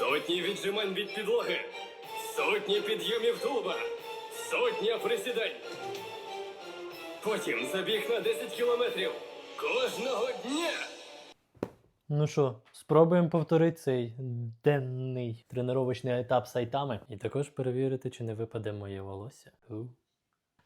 Сотні віджимань від підлоги. Сотні підйомів тулуба. Сотня присідань. Потім забіг на 10 кілометрів. Кожного дня. Ну що, спробуємо повторити цей денний тренувачний етап сайтами. І також перевірити, чи не випаде моє волосся.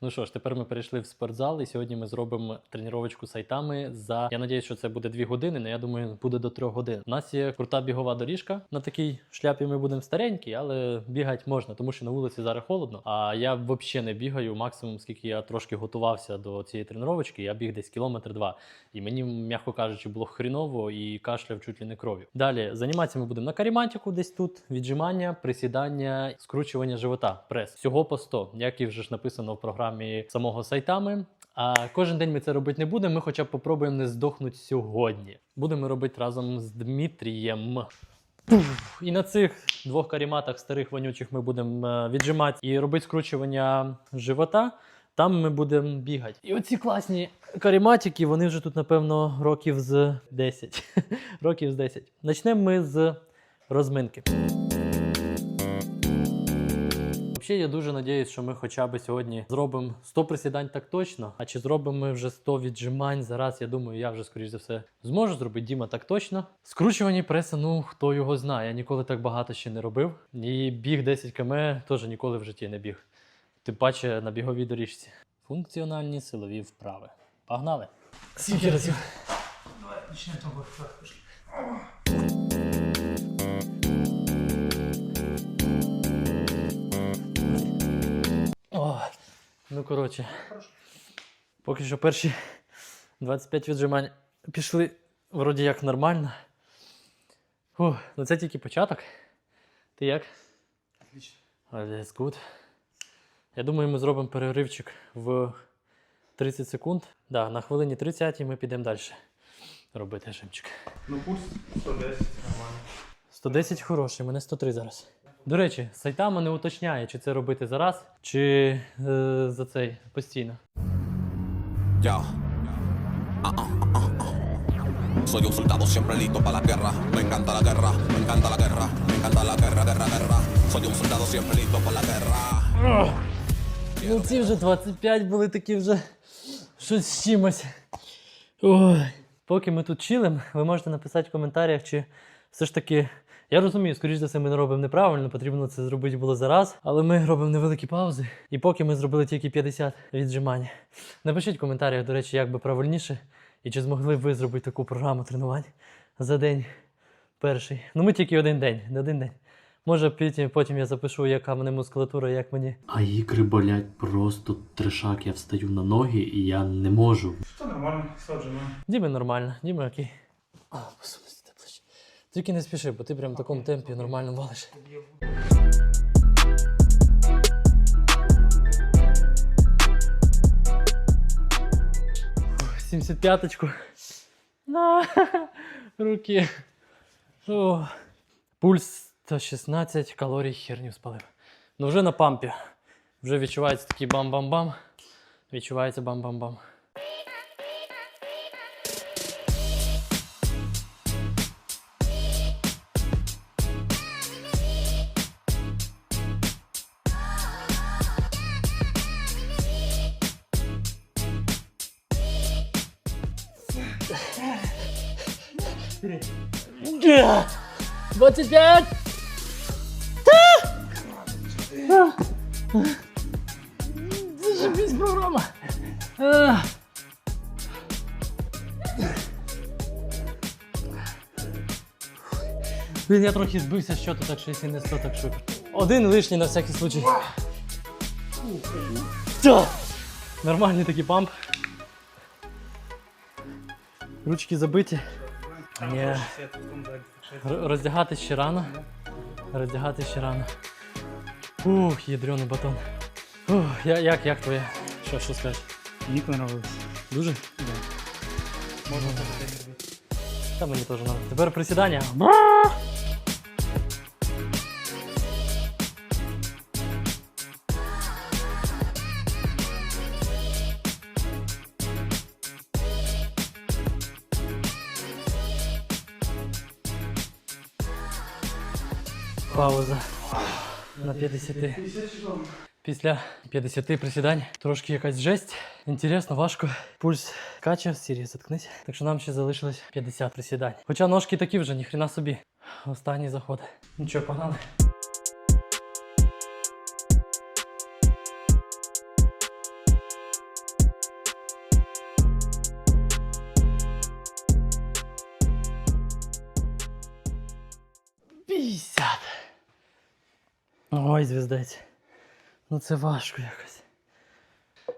Ну що ж, тепер ми перейшли в спортзал, і сьогодні ми зробимо тренувачку сайтами за. Я надіюсь, що це буде 2 години, але я думаю, буде до 3 годин. У нас є крута бігова доріжка. На такій шляпі ми будемо старенькі, але бігати можна, тому що на вулиці зараз холодно. А я взагалі не бігаю. Максимум, скільки я трошки готувався до цієї тренувачки, я біг десь кілометр два. І мені, м'яко кажучи, було хріново і кашляв чуть ли не кров'ю. Далі займатися ми будемо на каріматіку, десь тут віджимання, присідання, скручування живота, прес. Всього по 100, як і вже ж написано в програмі самого сайтами. А кожен день ми це робити не будемо. Ми хоча б попробуємо не здохнути сьогодні. Будемо робити разом з Дмитрієм. І на цих двох каріматах старих вонючих ми будемо е, віджимати і робити скручування живота. Там ми будемо бігати. І оці класні каріматики, вони вже тут, напевно, років з 10. років з 10. Почнемо ми з розминки. Взагалі, я дуже надіюсь, що ми хоча б сьогодні зробимо 100 присідань так точно. А чи зробимо ми вже 100 віджимань зараз? Я думаю, я вже скоріш за все зможу зробити Діма так точно. Скручування преса, ну хто його знає. Я ніколи так багато ще не робив. І біг 10 км теж ніколи в житті не біг. Тим паче на біговій доріжці. Функціональні силові вправи. Погнали! Скільки разів? Давай, начнем того. Ну коротше. Поки що перші 25 віджимань пішли вроді як нормально. Фух, ну це тільки початок. Ти як? Отлично. That's good. Я думаю, ми зробимо переривчик в 30 секунд. Да, на хвилині 30 ми підемо далі робити жимчик. Ну, пульс 110, нормально. 110 хороший, мене 103 зараз. До речі, сайтама не уточняє, чи це робити зараз, чи е, за цей постійно. Yo. Ah, ah, ah, ah. Soy un soldado siempre listo para la guerra. Me encanta la guerra, me encanta la guerra, me encanta la guerra, guerra, guerra. Soy un soldado siempre listo para la guerra. Ну ці вже 25 були такі вже щось з чимось. Ой. Поки ми тут чилим, ви можете написати в коментарях, чи все ж таки. Я розумію, скоріш за все, ми не робимо неправильно, потрібно це зробити було зараз, але ми робимо невеликі паузи. І поки ми зробили тільки 50 віджимань. Напишіть в коментарях, до речі, як би правильніше, і чи змогли б ви зробити таку програму тренувань за день перший. Ну ми тільки один день, не один день. Може, потім, потім я запишу, яка в мене мускулатура, як мені. А ікри болять просто трешак. Я встаю на ноги і я не можу. Что нормально, саджено. Діми нормально, Діми окей. Плече. Тільки не спіши, бо ти прям в такому темпі нормально валиш. 75-ку. На руки. О, пульс 116 калорій херню спалив. Ну вже на пампі. Вже відчувається такий бам-бам-бам. Відчувається бам-бам-бам. 25! Зашибись програма! А. Блін, я трохи збився з щоту, так що якщо не 100, так що. Один лишній на всякий случай. Да! Нормальний такий памп. Ручки забиті. Ні. Роздягати ще рано. Роздягати ще рано. Ух, ядрений батон. Ух, я, як, як твоє? Що, що скажеш? Мені понравилось. Дуже? Да. так это делать. Та мені теж надо. Тепер присідання. Пауза. На 50. Після 50 присідань трошки якась жесть. Інтересно, важко. Пульс каче, Сірі, заткнись. Так що нам ще залишилось 50 присідань. Хоча ножки такі вже, ніхрена собі. Останній заход. Нічого, погнали? Ой, звіздець. Ну це важко якось.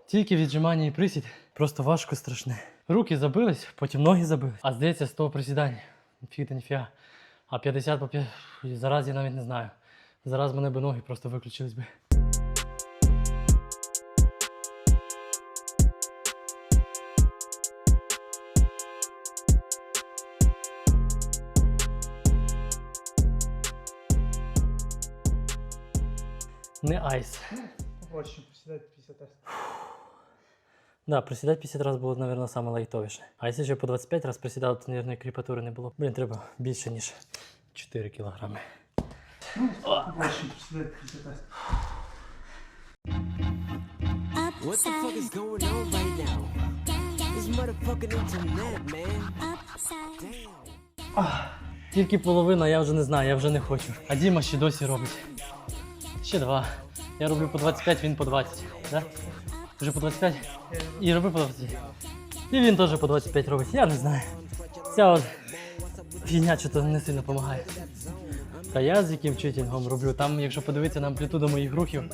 Тільки віджимання і присід, просто важко страшне. Руки забились, потім ноги забились. А здається, 100 присідань. Фіг ніфіга. А 50 по 5. Зараз я навіть не знаю. Зараз мене би ноги просто виключились би. Не айс. Побольше, посідати 50 раз. Да, приседать 50 раз було, наверное, саме лайтовіше. А якщо ще по 25 раз присідав, то, наверное, кріпатури не було. Блін, треба більше, ніж 4 кілограми. Побольше, посідати 50 раз. What the fuck is going on right now? This motherfucking internet, man. Тільки половина, я вже не знаю, я вже не хочу. А Діма ще досі робить. Ще два. Я роблю по 25, він по 20. Да? Вже по 25? І роби по 20. І він теж по 25 робить. Я не знаю. Ця от фігня що-то не сильно допомагає. Та я з яким читінгом роблю, там, якщо подивитися на амплітуду моїх рухів,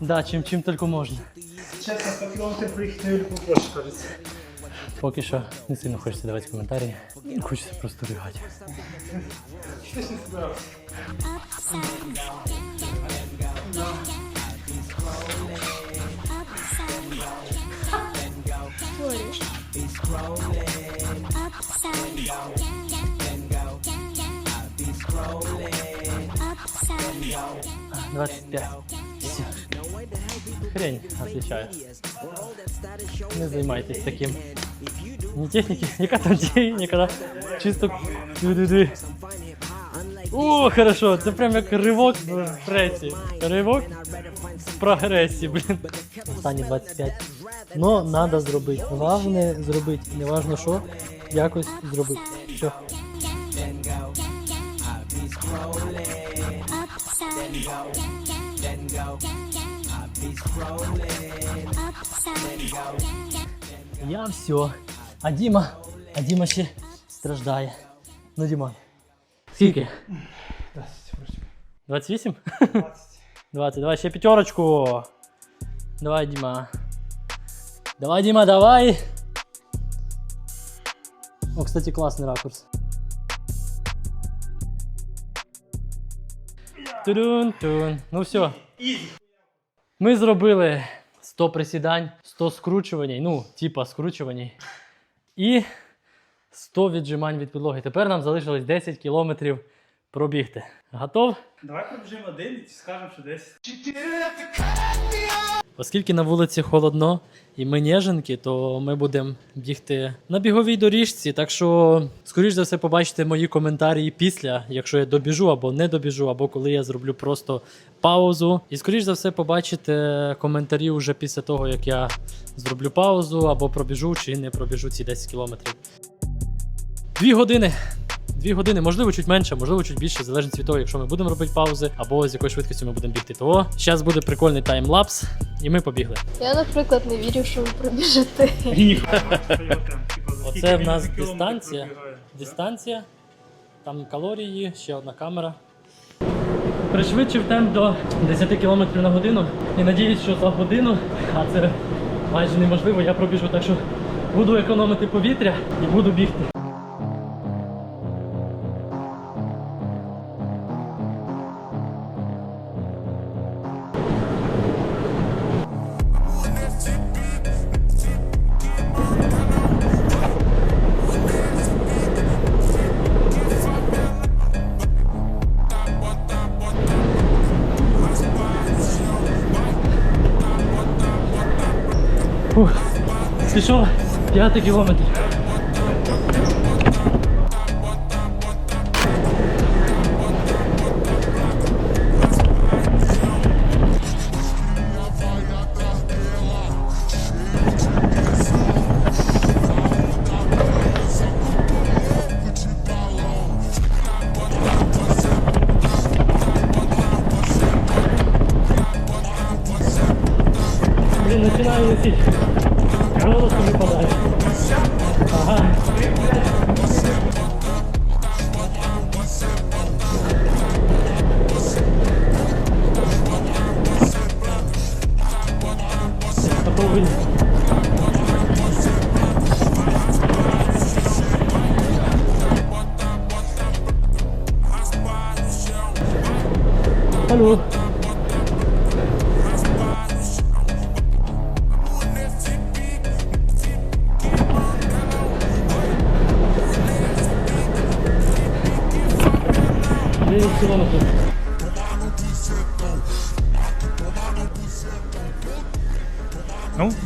да, чим, чим тільки можна. Чесно, 100 кілометрів проїхати на велику кажеться. Поки що не сильно хочеться давати коментарі. Хочеться просто ригати. 25. Все. Хрень отвечаю. Не займайтесь таким. Не техніки, яка там техніка, да? Чисто. Ду-ду-ду. О, хорошо, це прям як ривок в пресі. Ривок в прогресі, блін. Останні 25. Ну, надо зробити. Головне зробити. Не важно що, якось зробити. Все. Я все. А Діма, а Діма ще страждає. Ну, Діма. Скільки? 10, вроді. 28? 20. 20. Давай ще пятерочку. Давай, Дима. Давай, Дима, давай. О, кстати, классный ракурс. Тун-тун. Ну все. Ми зробили 100 присідань, 100 скручувань, ну, типа скручувань. І 100 віджимань від підлоги. Тепер нам залишилось 10 кілометрів пробігти. Готов? Давай пробіжимо один і скажемо, що 10. Оскільки на вулиці холодно і ми неженки, то ми будемо бігти на біговій доріжці. Так що, скоріш за все, побачите мої коментарі після, якщо я добіжу або не добіжу, або коли я зроблю просто паузу. І скоріш за все, побачите коментарі вже після того, як я зроблю паузу, або пробіжу чи не пробіжу ці 10 кілометрів. Дві години. Дві години, можливо, чуть менше, можливо, чуть більше, залежить від того, якщо ми будемо робити паузи, або з якою швидкістю ми будемо бігти. Того зараз буде прикольний таймлапс, і ми побігли. Я, наприклад, не вірю, що ви пробіжите. Оце в нас дистанція. Дистанція, там калорії, ще одна камера. Пришвидшив темп до 10 км на годину і надіюсь, що за годину, а це майже неможливо, я пробіжу, так що буду економити повітря і буду бігти. Пішов п'ятий кілометр.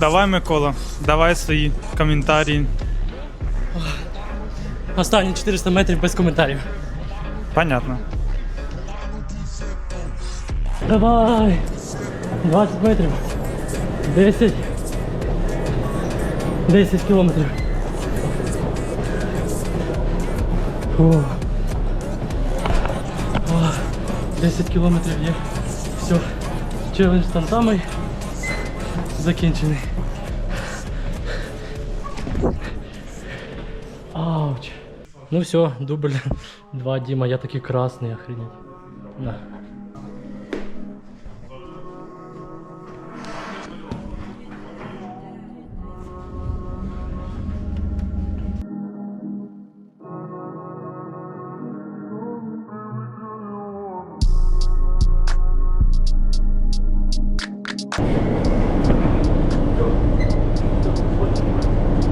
Давай, Микола, давай свої коментарі. Останні 400 метрів без коментарів. Понятно. Давай! 20 метрів. 10. 10 кілометрів. Фу. О, 10 кілометрів є. Все. Челендж з тантами закінчений. Ауч. Ну все, дубль 2, Діма, я такий красний, охренеть. На.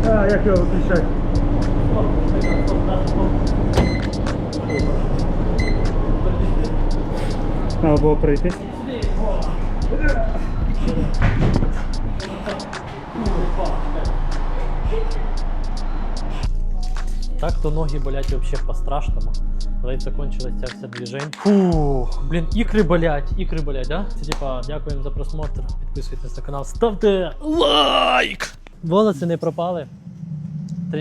А, як його виключати? Треба було прийти. Так то ноги болять вообще по-страшному. Ледь закончилась ця вся движень. Фух, блін, ікри болять, ікри болять, да? Це типа, дякуємо за просмотр. Підписуйтесь на канал, ставте лайк! Волоси не пропали.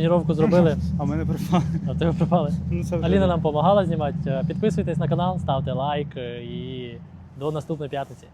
Тренування зробили, А в мене пропали. а тебе пропали. Ну, це вже Аліна нам допомагала знімати. Підписуйтесь на канал, ставте лайк е, і до наступної п'ятниці.